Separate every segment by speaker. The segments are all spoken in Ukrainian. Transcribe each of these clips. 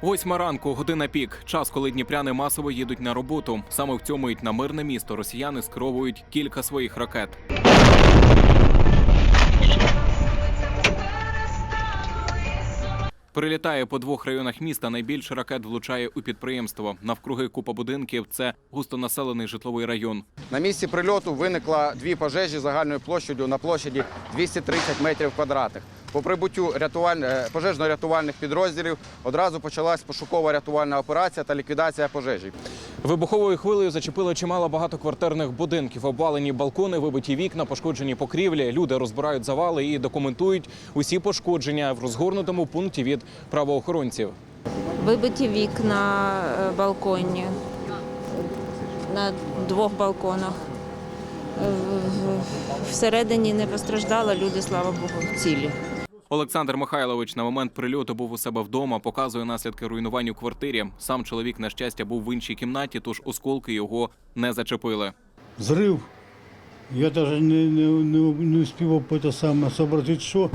Speaker 1: Восьма ранку, година пік. Час, коли дніпряни масово їдуть на роботу. Саме в цьому мить на мирне місто росіяни скеровують кілька своїх ракет. Прилітає по двох районах міста. Найбільше ракет влучає у підприємство. Навкруги купа будинків. Це густонаселений житловий район.
Speaker 2: На місці прильоту виникла дві пожежі загальною площадю на площаді 230 метрів квадратних. По прибуттю е, пожежно-рятувальних підрозділів одразу почалась пошукова рятувальна операція та ліквідація пожежі.
Speaker 1: Вибуховою хвилею зачепило чимало багатоквартирних будинків. Обвалені балкони, вибиті вікна, пошкоджені покрівлі. Люди розбирають завали і документують усі пошкодження в розгорнутому пункті від правоохоронців.
Speaker 3: Вибиті вікна е, балконні на двох балконах. Е, Всередині не постраждало, люди, слава Богу, цілі.
Speaker 1: Олександр Михайлович на момент прильоту був у себе вдома, показує наслідки руйнувань у квартирі. Сам чоловік, на щастя, був в іншій кімнаті, тож осколки його не зачепили.
Speaker 4: Взрыв. Я даже не, не, не, не успів це саме сообразити, що.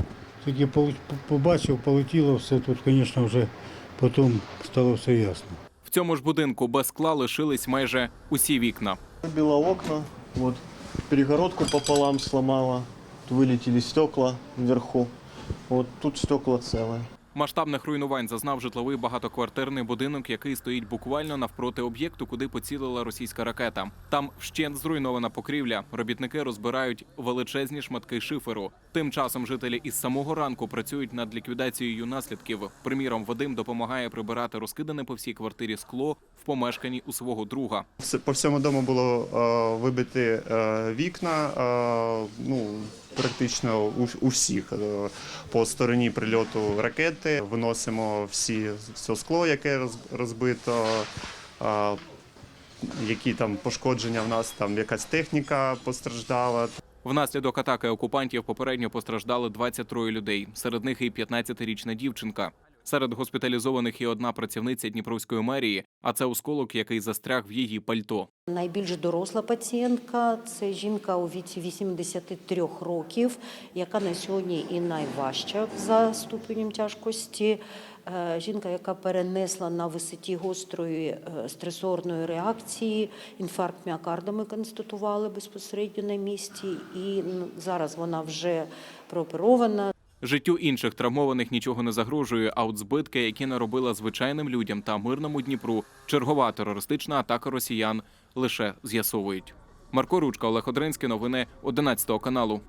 Speaker 4: Тільки по- побачив, полетіло все. Тут, звісно, вже потім стало все ясно.
Speaker 1: В цьому ж будинку без скла лишились майже усі вікна.
Speaker 5: Выбило окна, вот перегородку пополам сломала, тут вылетели стекла вверху, вот тут стекла целые.
Speaker 1: Масштабних руйнувань зазнав житловий багатоквартирний будинок, який стоїть буквально навпроти об'єкту, куди поцілила російська ракета. Там вщент зруйнована покрівля. Робітники розбирають величезні шматки шиферу. Тим часом жителі із самого ранку працюють над ліквідацією наслідків. Приміром, Вадим допомагає прибирати розкидане по всій квартирі скло в помешканні у свого друга.
Speaker 6: По всьому дому було е, вибиті е, вікна, е, ну, практично у, у всіх. Е, По стороні прильоту ракети виносимо всі, все скло, яке роз- розбито, е, які там пошкодження в нас, там якась техніка постраждала.
Speaker 1: Внаслідок атаки окупантів попередньо постраждали 23 людей. Серед них і 15-річна дівчинка. Серед госпіталізованих і одна працівниця Дніпровської мерії, а це осколок, який застряг в її пальто.
Speaker 7: Найбільш доросла пацієнтка це жінка у віці 83 років, яка на сьогодні і найважча за ступенем тяжкості. Е, Жінка, яка перенесла на висоті гострої е, стресорної реакції, інфаркт міокарда ми констатували безпосередньо на місці, і зараз вона вже прооперована.
Speaker 1: Життю інших травмованих нічого не загрожує, а от збитки, які наробила звичайним людям та мирному Дніпру, чергова терористична атака росіян лише з'ясовують. Марко Ручка, Олег Одринський, новини 11 каналу.